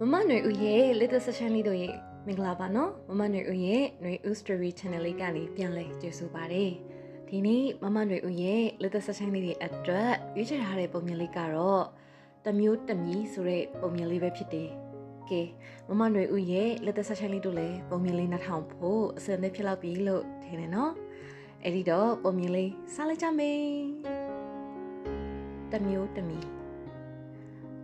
မမຫນွေဦးရဲ့ little session လေးတို့ရဲ့မင်္ဂလာပါနော်မမຫນွေဦးရဲ့ຫນွေဦး story channel လေးကနေပြန်လဲကြိုဆိုပါရစေဒီနေ့မမຫນွေဦးရဲ့ little session လေးတွေအတွက်ရွေးချယ်ထားတဲ့ပုံမြင်လေးကတော့တစ်မျိုးတစ်မြည်ဆိုတဲ့ပုံမြင်လေးပဲဖြစ်တယ်ကဲမမຫນွေဦးရဲ့ little session လေးတို့လည်းပုံမြင်လေးနှထောင်ဖို့အစအသင့်ဖြစ်လောက်ပြီလို့ထင်တယ်နော်အဲ့ဒီတော့ပုံမြင်လေးစားလိုက်ကြမယ်တစ်မျိုးတစ်မြည်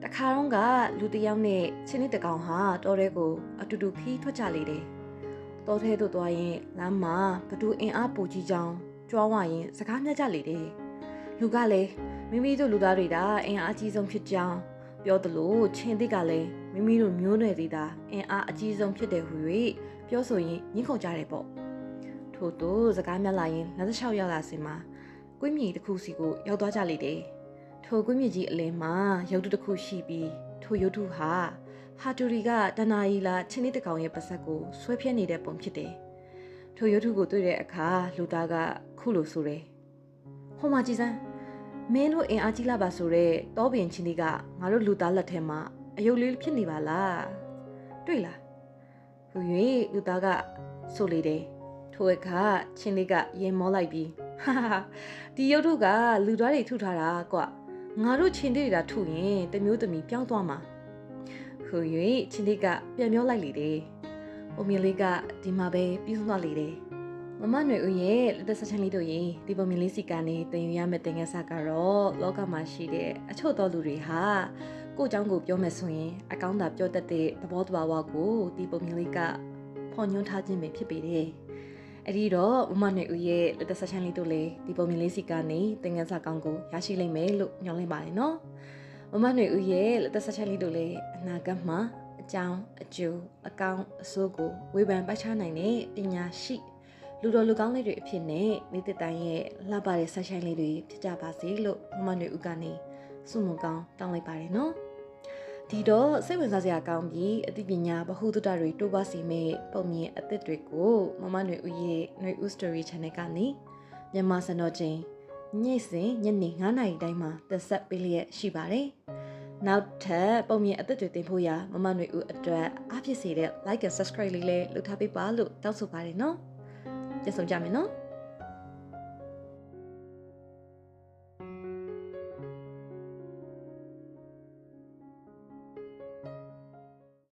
တခါတော့ကလူတစ်ယောက်နဲ့ချင်းနှစ်တကောင်ဟာတောထဲကိုအတူတူခီးထွက်ကြလေတယ်။တောထဲသို့သွားရင်လမ်းမှာဘသူအင်အားပိုကြီးကြောင်းကြွားဝရင်စကားမြတ်ကြလေတယ်။လူကလည်းမိမိတို့လူသားတွေဒါအင်အားအကြီးဆုံးဖြစ်ကြောင်းပြောသလိုချင်းတိကလည်းမိမိတို့မျိုးနွယ်တွေဒါအင်အားအကြီးဆုံးဖြစ်တယ်ဟူ၍ပြောဆိုရင်ညှိခုန်ကြတယ်ပေါ့။ထို့သူစကားမြတ်လာရင်လက်၆ရောက်လာစင်မှာကွင်းမြေတစ်ခုစီကိုရောက်သွားကြလေတယ်။ ထိုကွင်းမြစ်ကြီးအလယ်မှာရုပ်တုတစ်ခုရှိပြီးထိုရုပ်တုဟာဟာတူရီကတနာရီလာချင်းလေးတစ်ကောင်ရဲ့ပါဆက်ကိုဆွဲဖြဲနေတဲ့ပုံဖြစ်တယ်။ထိုရုပ်တုကိုတွေ့တဲ့အခါလူသားကခုလိုဆိုတယ်။ဟိုမှာကြည်စမ်းမင်းတို့အင်အားကြီးလာပါဆိုတဲ့တောပင်ချင်းလေးကငါတို့လူသားလက်ထဲမှာအယုတ်လေးဖြစ်နေပါလား။တွေ့လား။ဟူ၍လူသားကဆိုလေတယ်။ထိုအခါချင်းလေးကရင်မောလိုက်ပြီးဟာဟာဒီရုပ်တုကလူသားတွေထုထားတာကွာ။ ငါတို့ချင်းတေးတာထုရင်တမျိုးသမီးပြောင်းသွားမှာဟူ၍ချင်းတေးကပြန်ပြောလိုက်လေတယ်။ပုံမြင်လေးကဒီမှာပဲပြီးဆုံးသွားလေတယ်။မမຫນွေဦးရဲ့လက်သက်ဆက်ချင်လေးတို့ရင်ဒီပုံမြင်လေးစီကနေတင်ယူရမယ့်တင်ငယ်စာကတော့လောကမှာရှိတဲ့အချို့သောလူတွေဟာကိုယ့်အကြောင်းကိုပြောမယ်ဆိုရင်အကောင်းသာပြောတတ်တဲ့သဘောတဘာဝကိုဒီပုံမြင်လေးကဖော်ညွှန်းထားခြင်းပဲဖြစ်ပေတယ်။ အဲ့ဒီတော့မမနေဦးရဲ့လက်သက်ဆက်ရှင်လေးတို့လေဒီပုံမြင်လေးစီကနေသင်ခန်းစာကောင်းကိုရရှိလိမ့်မယ်လို့ညွှန်လိုက်ပါတယ်နော်မမနေဦးရဲ့လက်သက်ဆက်ရှင်လေးတို့လေအနာဂတ်မှာအကြောင်းအကျိုးအကောင်းအဆိုးကိုဝေဖန်ပတ်ချနိုင်တဲ့ပညာရှိလူတော်လူကောင်းလေးတွေအဖြစ်နဲ့နေတဲ့တိုင်းရဲ့လှပတဲ့ဆက်ရှင်လေးတွေဖြစ်ကြပါစေလို့မမနေဦးကနေစုမုံကောင်းတောင်းလိုက်ပါတယ်နော် ဒီတော့စိတ်ဝင်စားစရာကောင်းပြီးအသိပညာဗဟုသုတတွေတိုးပွားစေမယ့်ပုံမြင်အသစ်တွေကိုမမຫນွေဦးရဲ့ຫນွေဦး story channel ကနေမြန်မာစံတော်ချိန်ညနေစဉ်ညနေ9:00နာရီတိုင်းမှာတက်ဆက်ပေးလျက်ရှိပါတယ်။နောက်ထပ်ပုံမြင်အသစ်တွေတင်ဖို့ရာမမຫນွေဦးအတွက်အားဖြစ်စေတဲ့ like and subscribe လေးလည်းလုပ်ထားပေးပါလို့တောင်းဆိုပါတယ်နော်။ကြည့်ဆုံးကြမယ်နော်။